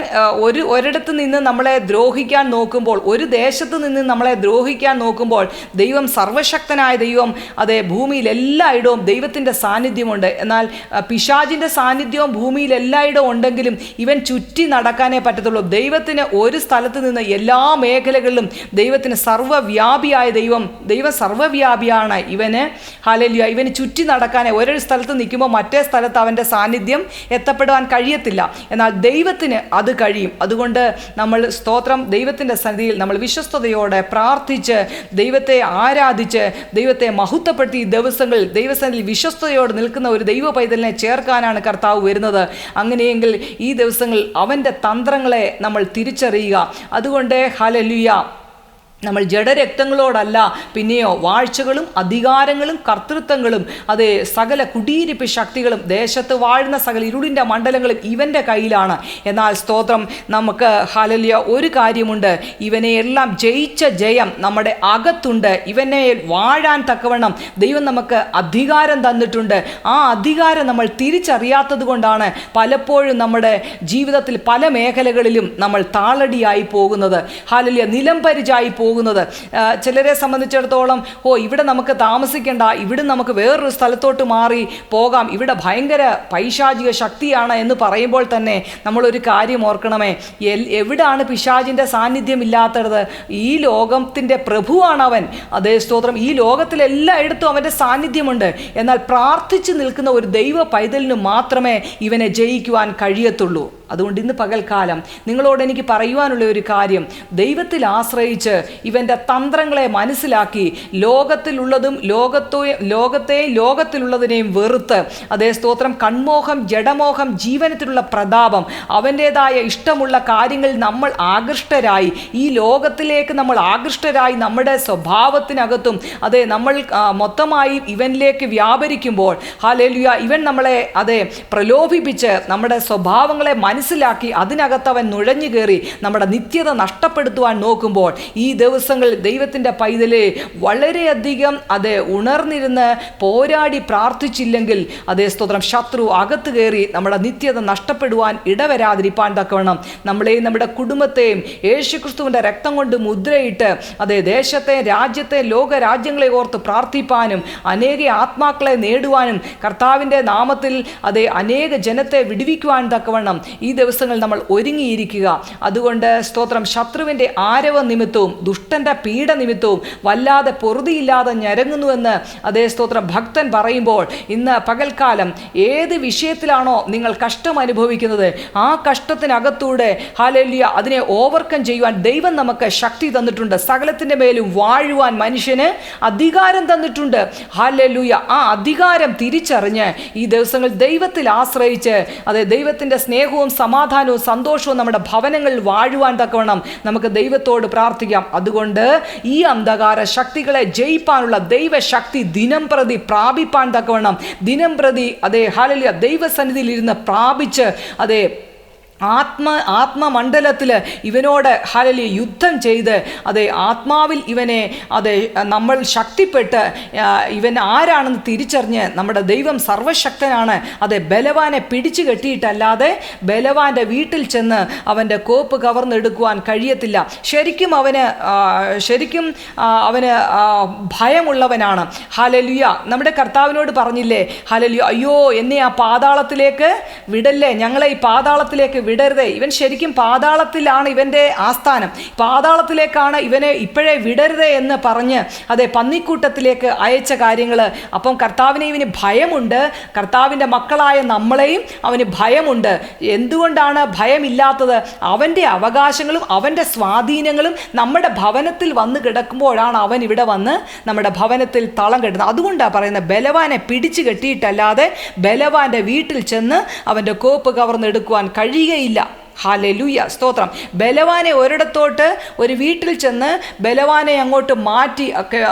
ഒരു ഒരിടത്ത് നിന്ന് നമ്മളെ ദ്രോഹിക്കാൻ നോക്കുമ്പോൾ ഒരു ദേശത്ത് നിന്ന് നമ്മളെ ദ്രോഹിക്കാൻ നോക്കുമ്പോൾ ദൈവം സർവശക്തനായ ദൈവം അതെ ഭൂമിയിൽ എല്ലായിടവും ദൈവത്തിന്റെ സാന്നിധ്യമുണ്ട്. എന്നാൽ പിശാജിന്റെ സാന്നിധ്യവും ഭൂമിയിൽ എല്ലായിടവും ഉണ്ടെങ്കിലും ഇവൻ ചുറ്റി നടക്കാനേ പറ്റത്തുള്ളൂ. ദൈവത്തിന് ഒരു സ്ഥലത്ത് നിന്ന് എല്ലാ മേഖലകളിലും ദൈവത്തിന് സർവവ്യാപിയായ ദൈവം ദൈവം സർവവ്യാപിയാണ് ഇവന്. ഹലലിയ ഇവന് ചുറ്റി നടക്കാനേ ഓരോ സ്ഥലത്ത് നിൽക്കുമ്പോൾ മറ്റേ സ്ഥലത്ത് അവന്റെ സാന്നിധ്യം എത്തപ്പെടുവാൻ കഴിയത്തില്ല. എന്നാൽ ദൈവത്തിന് അത് കഴിയും. അതുകൊണ്ട് നമ്മൾ സ്തോത്രം ദൈവത്തിന്റെ സന്നിധിയിൽ നമ്മൾ വിശ്വസ്തയോടെ പ്രാർത്ഥിച്ച് ദൈവത്തെ ആരാധിച്ച് ദൈവത്തെ മഹത്വപ്പെടുത്തി ദിവസങ്ങളിൽ ദൈവസന്നിധിയിൽ വിശ്വസ്തയോടെ നിൽക്കുന്ന ഒരു ദൈവ പൈതലിനെ ചേർക്കാനാണ് കർത്താവ് വരുന്നത്. അങ്ങനെയെങ്കിൽ ഈ ദിവസങ്ങളിൽ അവന്റെ തന്ത്രങ്ങളെ നമ്മൾ തിരിച്ചറിയുക. അതുകൊണ്ട് ഹലലുയ നമ്മൾ ജഡരക്തങ്ങളോടല്ല പിന്നെയോ വാഴ്ചകളും അധികാരങ്ങളും കർത്തൃത്വങ്ങളും അതേ സകല കുടിയിരിപ്പ് ശക്തികളും ദേശത്ത് വാഴുന്ന സകല ഇരുളിന്റെ മണ്ഡലങ്ങളും ഇവന്റെ കയ്യിലാണ്. എന്നാൽ സ്തോത്രം നമുക്ക് ഹലലിയ ഒരു കാര്യമുണ്ട്. ഇവനെ എല്ലാം ജയിച്ച ജയം നമ്മുടെ അകത്തുണ്ട്. ഇവനെ വാഴാൻ തക്കവണ്ണം ദൈവം നമുക്ക് അധികാരം തന്നിട്ടുണ്ട്. ആ അധികാരം നമ്മൾ തിരിച്ചറിയാത്തത് കൊണ്ടാണ് പലപ്പോഴും നമ്മുടെ ജീവിതത്തിൽ പല മേഖലകളിലും നമ്മൾ താളടിയായി പോകുന്നത്. ഹാലലിയ നിലംപരിചായി ആ, ചിലരെ സംബന്ധിച്ചിടത്തോളം ഓ ഇവിടെ നമുക്ക് താമസിക്കേണ്ട ഇവിടെ നമുക്ക് വേറൊരു സ്ഥലത്തോട്ട് മാറി പോകാം ഇവിടെ ഭയങ്കര പൈശാചിക ശക്തിയാണ് എന്ന് പറയുമ്പോൾ തന്നെ നമ്മളൊരു കാര്യം ഓർക്കണമേ. എവിടാണ് പിശാചിന്റെ സാന്നിധ്യം ഇല്ലാത്തത് ഈ ലോകത്തിന്റെ പ്രഭുവാണ് അവൻ. അതേ സ്തോത്രം ഈ ലോകത്തിലെല്ലായിടത്തും അവന്റെ സാന്നിധ്യമുണ്ട്. എന്നാൽ പ്രാർത്ഥിച്ചു നിൽക്കുന്ന ഒരു ദൈവ പൈതലിന് മാത്രമേ ഇവനെ ജയിക്കുവാൻ കഴിയത്തുള്ളൂ. അതുകൊണ്ട് ഇന്ന് പകൽക്കാലം നിങ്ങളോട് എനിക്ക് പറയുവാനുള്ള ഒരു കാര്യം ദൈവത്തിൽ ആശ്രയിച്ച് ഇവന്റെ തന്ത്രങ്ങളെ മനസ്സിലാക്കി ലോകത്തിലുള്ളതും ലോകത്തോ ലോകത്തെയും ലോകത്തിലുള്ളതിനെയും വെറുത്ത്. അതേ സ്തോത്രം കൺമോഹം ജഡമോഹം ജീവനത്തിലുള്ള പ്രതാപം അവന്റേതായ ഇഷ്ടമുള്ള കാര്യങ്ങൾ നമ്മൾ ആകൃഷ്ടരായി. ഈ ലോകത്തിലേക്ക് നമ്മൾ ആകൃഷ്ടരായി നമ്മുടെ സ്വഭാവത്തിനകത്തും അതെ നമ്മൾ മൊത്തമായി ഇവനിലേക്ക് വ്യാപരിക്കുമ്പോൾ ഹാലേലുയ ഇവൻ നമ്മളെ അതെ പ്രലോഭിപ്പിച്ച് നമ്മുടെ സ്വഭാവങ്ങളെ മനസ്സിലാക്കി അതിനകത്ത് അവൻ നുഴഞ്ഞു കയറി നമ്മുടെ നിത്യത നഷ്ടപ്പെടുത്തുവാൻ നോക്കുമ്പോൾ ഈ ദിവസങ്ങളിൽ ദൈവത്തിന്റെ പൈതലെ വളരെയധികം അത് ഉണർന്നിരുന്ന് പോരാടി പ്രാർത്ഥിച്ചില്ലെങ്കിൽ അതേ സ്തോത്രം ശത്രു അകത്ത് കയറി നമ്മുടെ നിത്യത നഷ്ടപ്പെടുവാൻ ഇടവരാതിരിപ്പാൻ തക്കവണ്ണം. നമ്മളെയും നമ്മുടെ കുടുംബത്തെയും യേശുക്രിസ്തുവിന്റെ രക്തം കൊണ്ട് മുദ്രയിട്ട് അതേ ദേശത്തെ രാജ്യത്തെ ലോക രാജ്യങ്ങളെ ഓർത്ത് പ്രാർത്ഥിപ്പാനും അനേക ആത്മാക്കളെ നേടുവാനും കർത്താവിന്റെ നാമത്തിൽ അതേ അനേക ജനത്തെ വിടുവിക്കുവാൻ തക്കവണ്ണം ഈ ദിവസങ്ങൾ നമ്മൾ ഒരുങ്ങിയിരിക്കുക. അതുകൊണ്ട് സ്തോത്രം ശത്രുവിന്റെ ആരവ നിമിത്തവും ദുഷ്ടന്റെ പീഡ നിമിത്തവും വല്ലാതെ പൊറുതിയില്ലാതെ ഞരങ്ങുന്നുവെന്ന് അതേ സ്തോത്രം ഭക്തൻ പറയുമ്പോൾ ഇന്ന് പകൽക്കാലം ഏത് വിഷയത്തിലാണോ നിങ്ങൾ കഷ്ടം അനുഭവിക്കുന്നത് ആ കഷ്ടത്തിനകത്തൂടെ ഹാലല്യ അതിനെ ഓവർകം ചെയ്യുവാൻ ദൈവം നമുക്ക് ശക്തി തന്നിട്ടുണ്ട്. സകലത്തിന്റെ മേലും വാഴുവാൻ മനുഷ്യന് അധികാരം തന്നിട്ടുണ്ട്. ഹാലല്യ ആ അധികാരം തിരിച്ചറിഞ്ഞ് ഈ ദിവസങ്ങൾ ദൈവത്തിൽ ആശ്രയിച്ച് അതെ ദൈവത്തിന്റെ സ്നേഹവും സമാധാനവും സന്തോഷവും നമ്മുടെ ഭവനങ്ങളിൽ വാഴുവാൻ തക്കവണ്ണം നമുക്ക് ദൈവത്തോട് പ്രാർത്ഥിക്കാം. അതുകൊണ്ട് ഈ അന്ധകാര ശക്തികളെ ജയിപ്പാനുള്ള ദൈവശക്തി ദിനം പ്രതി പ്രാപിപ്പാൻ തക്കവണ്ണം ദിനം പ്രതി അതേ ഹാലലിയ ദൈവസന്നിധിയിൽ ഇരുന്ന് പ്രാപിച്ച് അതെ ആത്മ ആത്മമണ്ഡലത്തിൽ ഇവനോട് ഹലലി യുദ്ധം ചെയ്ത് അത് ആത്മാവിൽ ഇവനെ അത് നമ്മൾ ശക്തിപ്പെട്ട് ഇവൻ ആരാണെന്ന് തിരിച്ചറിഞ്ഞ് നമ്മുടെ ദൈവം സർവശക്തനാണ്. അത് ബലവാനെ പിടിച്ചു കെട്ടിയിട്ടല്ലാതെ ബലവാന്റെ വീട്ടിൽ ചെന്ന് അവന്റെ കോപ്പ് കവർന്നെടുക്കുവാൻ കഴിയത്തില്ല. ശരിക്കും അവന് ശരിക്കും അവന് ഭയമുള്ളവനാണ്. ഹലലുയ നമ്മുടെ കർത്താവിനോട് പറഞ്ഞില്ലേ ഹലലുയ അയ്യോ എന്നെ ആ പാതാളത്തിലേക്ക് വിടല്ലേ? ഞങ്ങളെ ഈ പാതാളത്തിലേക്ക് വിടരുതേ. ഇവൻ ശരിക്കും പാതാളത്തിലാണ് ഇവന്റെ ആസ്ഥാനം. പാതാളത്തിലേക്കാണ് ഇവനെ ഇപ്പോഴേ വിടരുതേ എന്ന് പറഞ്ഞ് അതെ പന്നിക്കൂട്ടത്തിലേക്ക് അയച്ച കാര്യങ്ങൾ അപ്പം കർത്താവിനെ ഇവന് ഭയമുണ്ട്. കർത്താവിന്റെ മക്കളായ നമ്മളെയും അവന് ഭയമുണ്ട്. എന്തുകൊണ്ടാണ് ഭയമില്ലാത്തത്? അവന്റെ അവകാശങ്ങളും അവന്റെ സ്വാധീനങ്ങളും നമ്മുടെ ഭവനത്തിൽ വന്ന് കിടക്കുമ്പോഴാണ് അവൻ ഇവിടെ വന്ന് നമ്മുടെ ഭവനത്തിൽ തളം കെട്ടുന്നത്. അതുകൊണ്ടാണ് പറയുന്നത് ബലവാനെ പിടിച്ചു കെട്ടിയിട്ടല്ലാതെ ബലവാന്റെ വീട്ടിൽ ചെന്ന് അവന്റെ കോപ്പ് കവർന്നെടുക്കുവാൻ കഴിയുകയില്ല ഹാലലുയ സ്തോത്രം. ബലവാനെ ഒരിടത്തോട്ട് ഒരു വീട്ടിൽ ചെന്ന് ബലവാനെ അങ്ങോട്ട് മാറ്റി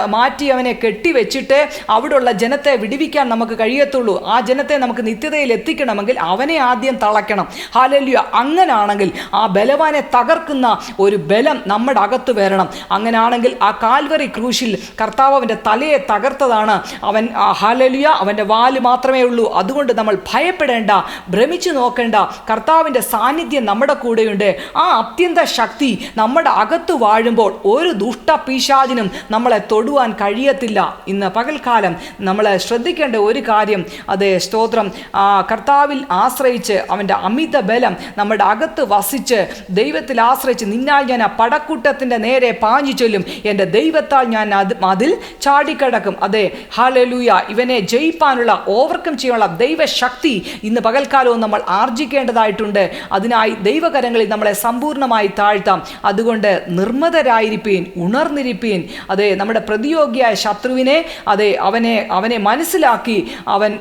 മാറ്റി അവനെ കെട്ടിവെച്ചിട്ട് അവിടെയുള്ള ജനത്തെ വിടിവിക്കാൻ നമുക്ക് കഴിയത്തുള്ളൂ. ആ ജനത്തെ നമുക്ക് നിത്യതയിൽ എത്തിക്കണമെങ്കിൽ അവനെ ആദ്യം തളയ്ക്കണം. ഹാലലുയ അങ്ങനാണെങ്കിൽ ആ ബലവാനെ തകർക്കുന്ന ഒരു ബലം നമ്മുടെ അകത്ത് വരണം. അങ്ങനാണെങ്കിൽ ആ കാൽവറി ക്രൂശിൽ കർത്താവ് അവന്റെ തലയെ തകർത്തതാണ് അവൻ ഹാലലുയ അവന്റെ വാൽ മാത്രമേ ഉള്ളൂ. അതുകൊണ്ട് നമ്മൾ ഭയപ്പെടേണ്ട ഭ്രമിച്ചു നോക്കേണ്ട കർത്താവിന്റെ സാന്നിധ്യം നമ്മുടെ കൂടെയുണ്ട്. ആ അത്യന്ത ശക്തി നമ്മുടെ അകത്ത് വാഴുമ്പോൾ ഒരു ദുഷ്ട പീശാചിനും നമ്മളെ തൊടുവാൻ കഴിയത്തില്ല. ഇന്ന് പകൽക്കാലം നമ്മൾ ശ്രദ്ധിക്കേണ്ട ഒരു കാര്യം അതെ സ്തോത്രം. ആ കർത്താവിൽ ആശ്രയിച്ച് അവന്റെ അമിത ബലം നമ്മുടെ അകത്ത് വസിച്ച് ദൈവത്തിൽ ആശ്രയിച്ച് നിന്നാൽ ഞാൻ ആ പടക്കൂട്ടത്തിന്റെ നേരെ പാഞ്ഞു ചൊല്ലും. എന്റെ ദൈവത്താൽ ഞാൻ അത് അതിൽ ചാടിക്കടക്കും. അതെ ഹാലലൂയ ഇവനെ ജയിപ്പാനുള്ള ഓവർകം ചെയ്യാനുള്ള ദൈവശക്തി ഇന്ന് പകൽക്കാലവും നമ്മൾ ആർജിക്കേണ്ടതായിട്ടുണ്ട്. അതിനായി ദൈവകരങ്ങളിൽ നമ്മളെ സമ്പൂർണമായി താഴ്ത്താം. അതുകൊണ്ട് നിർമ്മതരായിരിപ്പീൻ ഉണർന്നിരിപ്പീൻ. അതെ നമ്മുടെ പ്രതിയോഗിയായ ശത്രുവിനെ അതെ അവനെ അവനെ മനസ്സിലാക്കി. അവൻ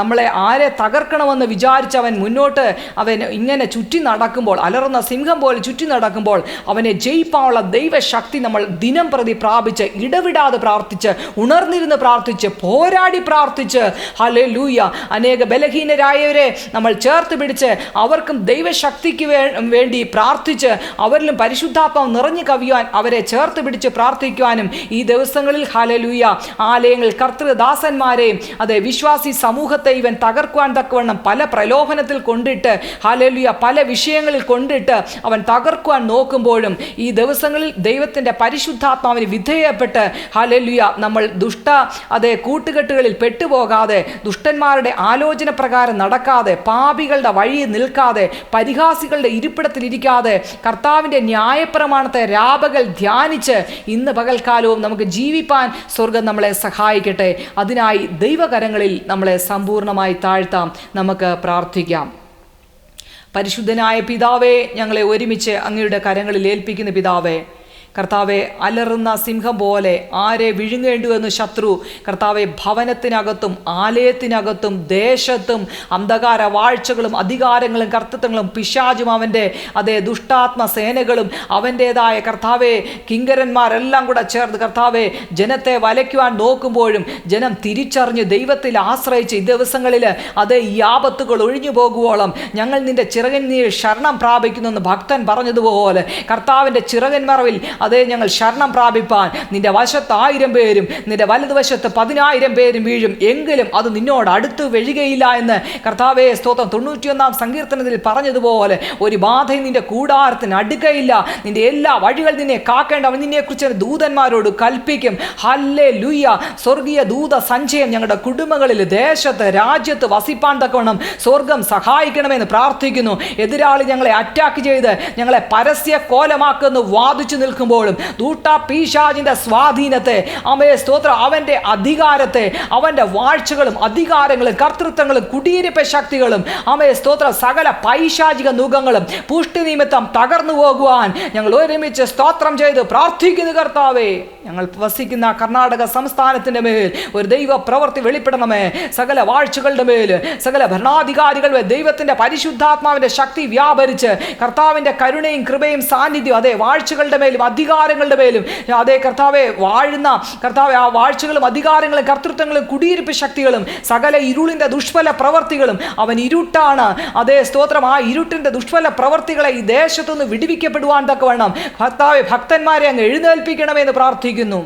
നമ്മളെ ആരെ തകർക്കണമെന്ന് വിചാരിച്ച് അവൻ മുന്നോട്ട് അവൻ ഇങ്ങനെ ചുറ്റി നടക്കുമ്പോൾ അലറുന്ന സിംഹം പോലെ ചുറ്റി നടക്കുമ്പോൾ അവനെ ജയിപ്പാനുള്ള ദൈവശക്തി നമ്മൾ ദിനം പ്രതി പ്രാപിച്ച് ഇടവിടാതെ പ്രാർത്ഥിച്ച് ഉണർന്നിരുന്ന് പ്രാർത്ഥിച്ച് പോരാടി പ്രാർത്ഥിച്ച്. ഹലേ ലൂയ അനേക ബലഹീനരായവരെ നമ്മൾ ചേർത്ത് പിടിച്ച് അവർക്കും ദൈവശക്തിക്ക് വേ- വേണ്ടി പ്രാർത്ഥിച്ച് അവരിലും പരിശുദ്ധാത്മാവ് നിറഞ്ഞു കവിയുവാൻ അവരെ ചേർത്ത് പിടിച്ച് പ്രാർത്ഥിക്കുവാനും ഈ ദിവസങ്ങളിൽ ഹലലൂയ ആലയങ്ങൾ കർത്തൃദാസന്മാരെയും അതെ വിശ്വാസി സമൂഹത്തെ ഇവൻ തകർക്കുവാൻ തക്കവണ്ണം പല പ്രലോഭനത്തിൽ കൊണ്ടിട്ട് ഹലലുയ പല വിഷയങ്ങളിൽ കൊണ്ടിട്ട് അവൻ തകർക്കുവാൻ നോക്കുമ്പോഴും ഈ ദിവസങ്ങളിൽ ദൈവത്തിന്റെ പരിശുദ്ധാത്മാവിന് വിധേയപ്പെട്ട് ഹലലുയ നമ്മൾ ദുഷ്ട അതെ കൂട്ടുകെട്ടുകളിൽ പെട്ടുപോകാതെ ദുഷ്ടന്മാരുടെ ആലോചന പ്രകാരം നടക്കാതെ പാപികളുടെ വഴിയിൽ നിൽക്കാതെ പരിഹാസികളുടെ ഇരിപ്പിടത്തിലിരിക്കാതെ കർത്താവിന്റെ ന്യായപ്രമാണത്തെ രാപകൽ ധ്യാനിച്ച് ഇന്ന് പകൽക്കാലവും നമുക്ക് ജീവിപ്പാൻ സ്വർഗം നമ്മളെ സഹായിക്കട്ടെ. അതിനായി ദൈവകരങ്ങളിൽ നമ്മളെ സമ്പൂർണമായി താഴ്ത്താം. നമുക്ക് പ്രാർത്ഥിക്കാം. പരിശുദ്ധനായ പിതാവേ ഞങ്ങളെ ഒരുമിച്ച് അങ്ങയുടെ കരങ്ങളിൽ ഏൽപ്പിക്കുന്ന പിതാവേ കർത്താവെ അലറുന്ന സിംഹം പോലെ ആരെ വിഴുങ്ങേണ്ടുവെന്ന് ശത്രു? കർത്താവെ ഭവനത്തിനകത്തും ആലയത്തിനകത്തും ദേശത്തും അന്ധകാര വാഴ്ചകളും അധികാരങ്ങളും കർത്തൃത്വങ്ങളും പിശാചും അവന്റെ അതേ ദുഷ്ടാത്മ സേനകളും അവന്റേതായ കർത്താവെ കിങ്കരന്മാരെല്ലാം കൂടെ ചേർന്ന് കർത്താവെ ജനത്തെ വലയ്ക്കുവാൻ നോക്കുമ്പോഴും ജനം തിരിച്ചറിഞ്ഞ് ദൈവത്തിൽ ആശ്രയിച്ച് ഈ ദിവസങ്ങളിൽ അതേ ഈ ആപത്തുകൾ ഒഴിഞ്ഞു പോകുവോളം ഞങ്ങൾ നിന്റെ ചിറകൻ നീ ശരണം പ്രാപിക്കുന്നു എന്ന് ഭക്തൻ പറഞ്ഞതുപോലെ കർത്താവിന്റെ ചിറകൻ മറവിൽ അതേ ഞങ്ങൾ ശരണം പ്രാപിപ്പാൻ. നിന്റെ വശത്ത് ആയിരം പേരും നിന്റെ വലതുവശത്ത് പതിനായിരം പേരും വീഴും. എങ്കിലും അത് നിന്നോട് അടുത്ത് വെഴുകയില്ല എന്ന് കർത്താവേ സ്തോത്രം. തൊണ്ണൂറ്റിയൊന്നാം സങ്കീർത്തനത്തിൽ പറഞ്ഞതുപോലെ ഒരു ബാധയും നിന്റെ കൂടാരത്തിന് അടുക്കയില്ല. നിന്റെ എല്ലാ വഴികൾ നിന്നെ കാക്കേണ്ട നിന്നെ നിന്നെക്കുറിച്ച് ദൂതന്മാരോട് കൽപ്പിക്കും. ഹല്ലേ ലുയ്യ സ്വർഗീയ ദൂത സഞ്ചയം ഞങ്ങളുടെ കുടുംബങ്ങളിൽ ദേശത്ത് രാജ്യത്ത് വസിപ്പാൻ തക്കവണ്ണം സ്വർഗം സഹായിക്കണമെന്ന് പ്രാർത്ഥിക്കുന്നു. എതിരാളി ഞങ്ങളെ അറ്റാക്ക് ചെയ്ത് ഞങ്ങളെ പരസ്യ കോലമാക്കുന്നു വാദിച്ചു നിൽക്കുമ്പോഴും ദൂട്ട പീശാജിന്റെ സ്വാധീനത്തെ അമേ സ്തോത്ര അവന്റെ അധികാരത്തെ അവന്റെ വാഴ്ചകളും അധികാരങ്ങളും കർത്തൃത്വങ്ങളും കുടിയിരിപ്പ ശക്തികളും അമേ സ്തോത്ര സകല പൈശാചിക നുഖങ്ങളും പുഷ്ടി നിമിത്തം തകർന്നു പോകുവാൻ ഞങ്ങൾ ഒരുമിച്ച് സ്തോത്രം ചെയ്ത് പ്രാർത്ഥിക്കുന്നു കർത്താവേ. ഞങ്ങൾ വസിക്കുന്ന കർണാടക സംസ്ഥാനത്തിന്റെ മേൽ ഒരു ദൈവ പ്രവൃത്തി വെളിപ്പെടണമേ. സകല വാഴ്ചകളുടെ മേൽ സകല ഭരണാധികാരികളുടെ ദൈവത്തിന്റെ പരിശുദ്ധാത്മാവിന്റെ ശക്തി വ്യാപരിച്ച് കർത്താവിന്റെ കരുണയും കൃപയും സാന്നിധ്യം അതെ വാഴ്ചകളുടെ മേലും അധികാരങ്ങളുടെ മേലും. അതേ കർത്താവെ വാഴുന്ന കർത്താവെ ആ വാഴ്ചകളും അധികാരങ്ങളും കർത്തൃത്വങ്ങളും കുടിയിരിപ്പ് ശക്തികളും സകല ഇരുളിന്റെ ദുഷ്ഫല പ്രവർത്തികളും അവൻ ഇരുട്ടാണ്. അതേ സ്തോത്രം ആ ഇരുട്ടിന്റെ ദുഷ്ഫല പ്രവർത്തികളെ ഈ ദേശത്തുനിന്ന് വിടുവിക്കപ്പെടുവാൻ തക്കവണ്ണം ഭക്താവെ ഭക്തന്മാരെ അങ്ങ് എഴുന്നേൽപ്പിക്കണമെന്ന് പ്രാർത്ഥിക്കുന്നു.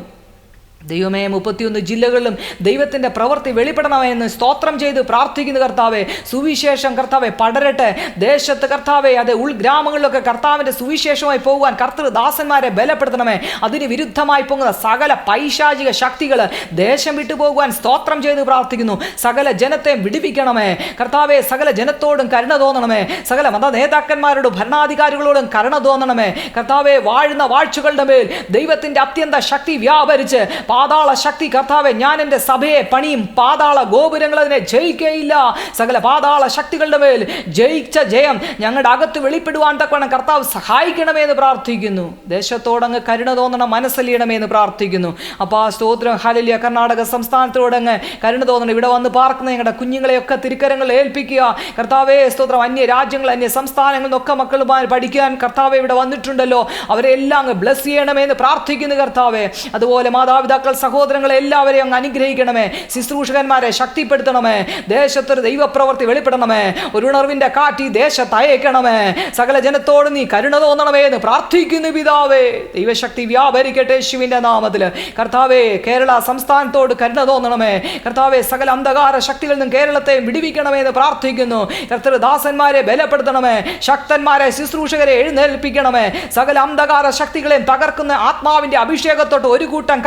ദൈവമേ മുപ്പത്തിയൊന്ന് ജില്ലകളിലും ദൈവത്തിന്റെ പ്രവൃത്തി വെളിപ്പെടണമെന്ന് സ്തോത്രം ചെയ്ത് പ്രാർത്ഥിക്കുന്ന കർത്താവെ. സുവിശേഷം കർത്താവെ പടരട്ടെ. ദേശത്ത് കർത്താവെ അത് ഉൾഗ്രാമങ്ങളിലൊക്കെ കർത്താവിന്റെ സുവിശേഷമായി പോകുവാൻ കർത്തൃദാസന്മാരെ ബലപ്പെടുത്തണമേ. അതിന് വിരുദ്ധമായി പോകുന്ന സകല പൈശാചിക ശക്തികൾ ദേശം വിട്ടു പോകുവാൻ സ്തോത്രം ചെയ്ത് പ്രാർത്ഥിക്കുന്നു. സകല ജനത്തെയും വിടിപ്പിക്കണമേ കർത്താവെ സകല ജനത്തോടും കരുണ തോന്നണമേ. സകല മത നേതാക്കന്മാരോടും ഭരണാധികാരികളോടും കരുണ തോന്നണമേ. കർത്താവെ വാഴുന്ന വാഴ്ചകളുടെ മേൽ ദൈവത്തിന്റെ അത്യന്ത ശക്തി വ്യാപരിച്ച് പാതാള ശക്തി കർത്താവെ ഞാൻ എന്റെ സഭയെ പണിയും പാതാള ഗോപുരങ്ങൾ അതിനെ ജയിക്കുകയില്ല. സകല പാതാള ശക്തികളുടെ മേൽ ജയിച്ച ജയം ഞങ്ങളുടെ അകത്ത് വെളിപ്പെടുവാൻ തക്കവണ്ണം കർത്താവ് സഹായിക്കണമേ എന്ന് പ്രാർത്ഥിക്കുന്നു ദേശത്തോടങ്ങ് കരുണ തോന്നണം മനസ്സലിയണമേ എന്ന് പ്രാർത്ഥിക്കുന്നു. അപ്പോൾ ആ സ്തോത്രം ഹാലിയ കർണാടക സംസ്ഥാനത്തോടങ്ങ് കരുണ തോന്നണം. ഇവിടെ വന്ന് പാർക്കുന്ന ഞങ്ങളുടെ കുഞ്ഞുങ്ങളെയൊക്കെ തിരുക്കരങ്ങളിൽ ഏൽപ്പിക്കുക. കർത്താവേ സ്തോത്രം. അന്യ രാജ്യങ്ങൾ അന്യ സംസ്ഥാനങ്ങളിൽ നിന്നൊക്കെ മക്കളുമായി പഠിക്കാൻ കർത്താവെ ഇവിടെ വന്നിട്ടുണ്ടല്ലോ. അവരെ എല്ലാം അങ്ങ് ബ്ലസ് ചെയ്യണമേ എന്ന് പ്രാർത്ഥിക്കുന്നു കർത്താവെ. അതുപോലെ മാതാപിതാക്കൾ സഹോദരങ്ങളെ എല്ലാവരെയും അങ്ങ് അനുഗ്രഹിക്കണമേ. ശുശ്രൂഷകന്മാരെ ശക്തിപ്പെടുത്തണമേ. ദേശത്തൊരു ദൈവപ്രവൃത്തി വെളിപ്പെടണമേ. ഒരു ഉണർവിന്റെ കാറ്റ് ദേശത്ത് അയക്കണമേ. സകല ജനത്തോട് നീ കരുണ തോന്നണമേ എന്ന് പ്രാർത്ഥിക്കുന്നു പിതാവേ. ദൈവശക്തി വ്യാപരിക്കട്ടെ യേശുവിന്റെ നാമത്തിൽ കർത്താവേ കേരള സംസ്ഥാനത്തോട് കരുണ തോന്നണമേ. കർത്താവെ സകല അന്ധകാര ശക്തികളിൽ നിന്നും കേരളത്തെ വിടിവിക്കണമേ എന്ന് പ്രാർത്ഥിക്കുന്നു. കർത്തൃ ദാസന്മാരെ ബലപ്പെടുത്തണമേ. ശക്തന്മാരെ ശുശ്രൂഷകരെ എഴുന്നേൽപ്പിക്കണമേ. സകല അന്ധകാര ശക്തികളെയും തകർക്കുന്ന ആത്മാവിന്റെ അഭിഷേകത്തോട്ട് ഒരു കൂട്ടം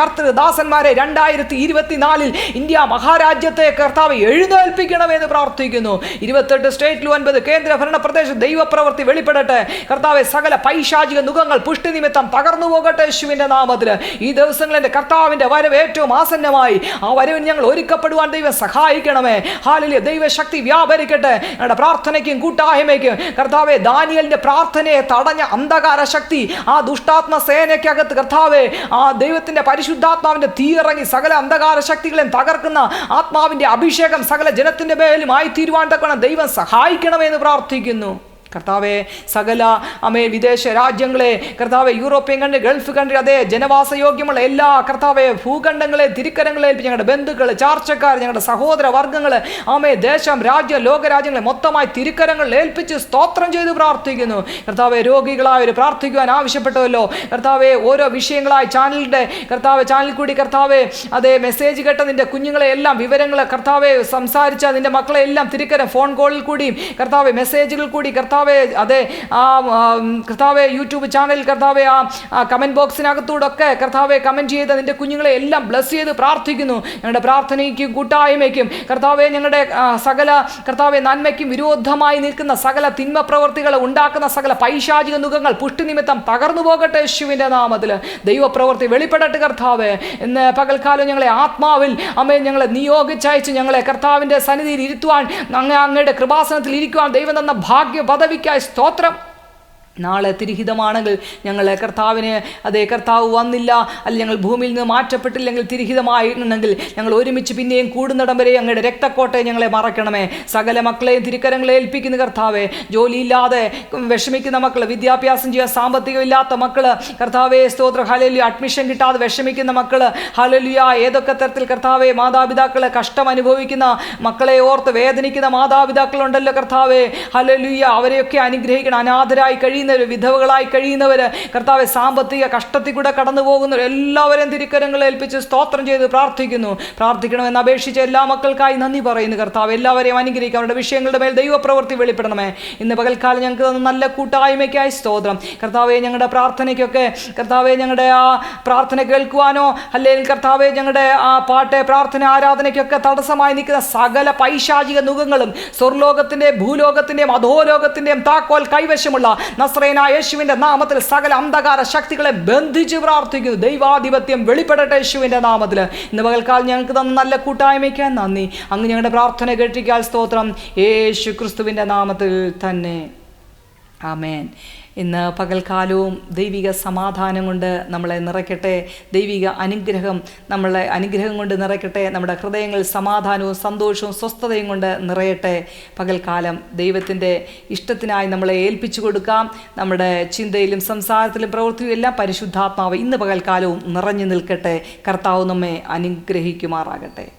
കർത്തൃദാസന്മാരെ രണ്ടായിരത്തി ഇരുപത്തിനാലിൽ ഇന്ത്യ മഹാരാജ്യത്തെ കർത്താവ് എഴുന്നേൽപ്പിക്കണമെന്ന് പ്രാർത്ഥിക്കുന്നു. ഇരുപത്തെട്ട് സ്റ്റേറ്റിലും ഒൻപത് കേന്ദ്ര ഭരണ പ്രദേശ ദൈവപ്രവൃത്തി വെളിപ്പെടട്ടെ. കർത്താവെ സകല പൈശാചിക മുഖങ്ങൾ പുഷ്ടി നിമിത്തം തകർന്നു പോകട്ടെ യേശുവിന്റെ നാമത്തിൽ. ഈ ദിവസങ്ങളിൽ എന്റെ കർത്താവിന്റെ വരവ് ഏറ്റവും ആസന്നമായി. ആ വരവിന് ഞങ്ങൾ ഒരുക്കപ്പെടുവാൻ ദൈവം സഹായിക്കണമേ. ഹാലിലെ ദൈവശക്തി വ്യാപരിക്കട്ടെ. ഞങ്ങളുടെ പ്രാർത്ഥനയ്ക്കും കൂട്ടായ്മയ്ക്കും. കർത്താവെ ദാനിയലിന്റെ പ്രാർത്ഥനയെ തടഞ്ഞ അന്ധകാര ശക്തി ആ ദുഷ്ടാത്മ സേനയ്ക്കകത്ത് കർത്താവെ ആ ദൈവത്തിന്റെ ദൈവത്തിന്റെ പരിശുദ്ധാത്മാവിന്റെ തീയിറങ്ങി സകല അന്ധകാര ശക്തികളെയും തകർക്കുന്ന ആത്മാവിന്റെ അഭിഷേകം സകല ജനത്തിന്റെ മേലും ആയി തീരുവാൻ തക്കണം ദൈവം സഹായിക്കണമെന്ന് പ്രാർത്ഥിക്കുന്നു. കർത്താവെ സകല അമേ വിദേശ രാജ്യങ്ങളെ കർത്താവെ യൂറോപ്യൻ കൺട്രി ഗൾഫ് കൺട്രി അതേ ജനവാസയോഗ്യമുള്ള എല്ലാ കർത്താവെ ഭൂഖണ്ഡങ്ങളെ തിരിക്കരങ്ങളെ ഏൽപ്പിച്ച് ഞങ്ങളുടെ ബന്ധുക്കൾ ചാർച്ചക്കാർ ഞങ്ങളുടെ സഹോദര വർഗങ്ങൾ ആമേ ദേശം രാജ്യം ലോകരാജ്യങ്ങളെ മൊത്തമായി തിരിക്കരങ്ങളിൽ ഏൽപ്പിച്ച് സ്തോത്രം ചെയ്ത് പ്രാർത്ഥിക്കുന്നു. കർത്താവെ രോഗികളായവർ പ്രാർത്ഥിക്കുവാൻ ആവശ്യപ്പെട്ടുവല്ലോ. കർത്താവെ ഓരോ വിഷയങ്ങളായി ചാനലിന്റെ കർത്താവ് ചാനലിൽ കൂടി കർത്താവെ അതേ മെസ്സേജ് കേട്ട നിന്റെ കുഞ്ഞുങ്ങളെ എല്ലാം വിവരങ്ങൾ കർത്താവെ സംസാരിച്ച നിന്റെ മക്കളെ എല്ലാം തിരിക്കര ഫോൺ കോളിൽ കൂടിയും കർത്താവെ മെസ്സേജുകൾ കൂടി കർത്താവെ അതെ ആ കർത്താവെ യൂട്യൂബ് ചാനൽ കർത്താവെ ആ കമന്റ് ബോക്സിനകത്തൂടൊക്കെ കർത്താവെ കമന്റ് ചെയ്ത് നിന്റെ കുഞ്ഞുങ്ങളെ എല്ലാം ബ്ലസ് ചെയ്ത് പ്രാർത്ഥിക്കുന്നു. ഞങ്ങളുടെ പ്രാർത്ഥനയ്ക്കും കൂട്ടായ്മയ്ക്കും കർത്താവെ ഞങ്ങളുടെ സകല കർത്താവെ നന്മയ്ക്കും വിരോധമായി നിൽക്കുന്ന സകല തിന്മ പ്രവർത്തികൾ ഉണ്ടാക്കുന്ന സകല പൈശാചിക മുഖങ്ങൾ പുഷ്ടിനിമിത്തം തകർന്നു പോകട്ടെ യേശുവിന്റെ നാമത്തിൽ. ദൈവപ്രവൃത്തി വെളിപ്പെടട്ടെ കർത്താവ്. ഇന്ന് പകൽക്കാലം ഞങ്ങളെ ആത്മാവിൽ അമ്മയെ ഞങ്ങളെ നിയോഗിച്ചയച്ച് ഞങ്ങളെ കർത്താവിന്റെ സന്നിധിയിൽ ഇരുത്തുവാൻ അങ്ങ് അങ്ങയുടെ കൃപാസനത്തിൽ ഇരിക്കുവാൻ ദൈവം തന്ന ഭാഗ്യ പദവിക്കായി സ്തോത്രം നാളെ തിരിഹിതമാണെങ്കിൽ ഞങ്ങൾ കർത്താവിന് അതേ കർത്താവ് വന്നില്ല. അല്ല ഞങ്ങൾ ഭൂമിയിൽ നിന്ന് മാറ്റപ്പെട്ടില്ലെങ്കിൽ തിരിഹിതമായിരുന്നെങ്കിൽ ഞങ്ങൾ ഒരുമിച്ച് പിന്നെയും കൂടുന്നിടം വരെ ഞങ്ങളുടെ രക്തക്കോട്ടയെ ഞങ്ങളെ മറക്കണമേ സകല മക്കളെയും തിരുക്കരങ്ങളെ ഏൽപ്പിക്കുന്ന കർത്താവെ ജോലിയില്ലാതെ വിഷമിക്കുന്ന മക്കൾ വിദ്യാഭ്യാസം ചെയ്യാൻ സാമ്പത്തികമില്ലാത്ത മക്കൾ കർത്താവെ സ്തോത്ര ഹലലിയ അഡ്മിഷൻ കിട്ടാതെ വിഷമിക്കുന്ന മക്കൾ ഹലലിയ ഏതൊക്കെ തരത്തിൽ കർത്താവെ മാതാപിതാക്കളെ കഷ്ടം അനുഭവിക്കുന്ന മക്കളെ ഓർത്ത് വേദനിക്കുന്ന മാതാപിതാക്കളുണ്ടല്ലോ കർത്താവെ. ഹലലിയ അവരെയൊക്കെ അനുഗ്രഹിക്കണം അനാഥരായി കഴിയുന്ന കഴിയുന്നവർ വിധവകളായി കഴിയുന്നവർ കർത്താവ് സാമ്പത്തിക കഷ്ടത്തിൽ കൂടെ കടന്നു പോകുന്നവർ എല്ലാവരെയും തിരുക്കരങ്ങൾ ഏൽപ്പിച്ച് സ്തോത്രം ചെയ്ത് പ്രാർത്ഥിക്കുന്നു. പ്രാർത്ഥിക്കണമെന്ന് അപേക്ഷിച്ച് എല്ലാ മക്കൾക്കായി നന്ദി പറയുന്നു കർത്താവ്. എല്ലാവരെയും അനുഗ്രഹിക്കുക അവരുടെ വിഷയങ്ങളുടെ മേൽ ദൈവപ്രവൃത്തി വെളിപ്പെടണമേ. ഇന്ന് പകൽക്കാലം ഞങ്ങൾക്ക് തന്ന നല്ല കൂട്ടായ്മയ്ക്കായി സ്തോത്രം. കർത്താവെ ഞങ്ങളുടെ പ്രാർത്ഥനയ്ക്കൊക്കെ കർത്താവെ ഞങ്ങളുടെ ആ പ്രാർത്ഥന കേൾക്കുവാനോ അല്ലെങ്കിൽ കർത്താവെ ഞങ്ങളുടെ ആ പാട്ട് പ്രാർത്ഥന ആരാധനയ്ക്കൊക്കെ തടസ്സമായി നിൽക്കുന്ന സകല പൈശാചിക നുഖങ്ങളും സ്വർലോകത്തിന്റെയും ഭൂലോകത്തിന്റെയും അധോലോകത്തിന്റെയും താക്കോൽ കൈവശമുള്ള നസ്രേന യേശുവിന്റെ നാമത്തിൽ സകല അന്ധകാര ശക്തികളെ ബന്ധിച്ച് പ്രാർത്ഥിക്കുന്നു. ദൈവാധിപത്യം വെളിപ്പെടട്ടെ യേശുവിന്റെ നാമത്തിൽ. ഇന്ന് പകൽക്കാൽ ഞങ്ങൾക്ക് തന്ന നല്ല കൂട്ടായ്മയ്ക്ക് നന്ദി. അങ്ങ് ഞങ്ങളുടെ പ്രാർത്ഥന കേട്ടിരിക്കാൻ സ്തോത്രം. യേശു ക്രിസ്തുവിന്റെ നാമത്തിൽ തന്നെ. ആമേൻ. ഇന്ന് പകൽക്കാലവും ദൈവിക സമാധാനം കൊണ്ട് നമ്മളെ നിറയ്ക്കട്ടെ. ദൈവിക അനുഗ്രഹം നമ്മളെ അനുഗ്രഹം കൊണ്ട് നിറയ്ക്കട്ടെ. നമ്മുടെ ഹൃദയങ്ങൾ സമാധാനവും സന്തോഷവും സ്വസ്ഥതയും കൊണ്ട് നിറയട്ടെ. പകൽക്കാലം ദൈവത്തിന്റെ ഇഷ്ടത്തിനായി നമ്മളെ ഏൽപ്പിച്ചു കൊടുക്കാം. നമ്മുടെ ചിന്തയിലും സംസാരത്തിലും പ്രവൃത്തിയിലും എല്ലാം പരിശുദ്ധാത്മാവ് ഇന്ന് പകൽക്കാലവും നിറഞ്ഞു നിൽക്കട്ടെ. കർത്താവ് നമ്മെ അനുഗ്രഹിക്കുമാറാകട്ടെ.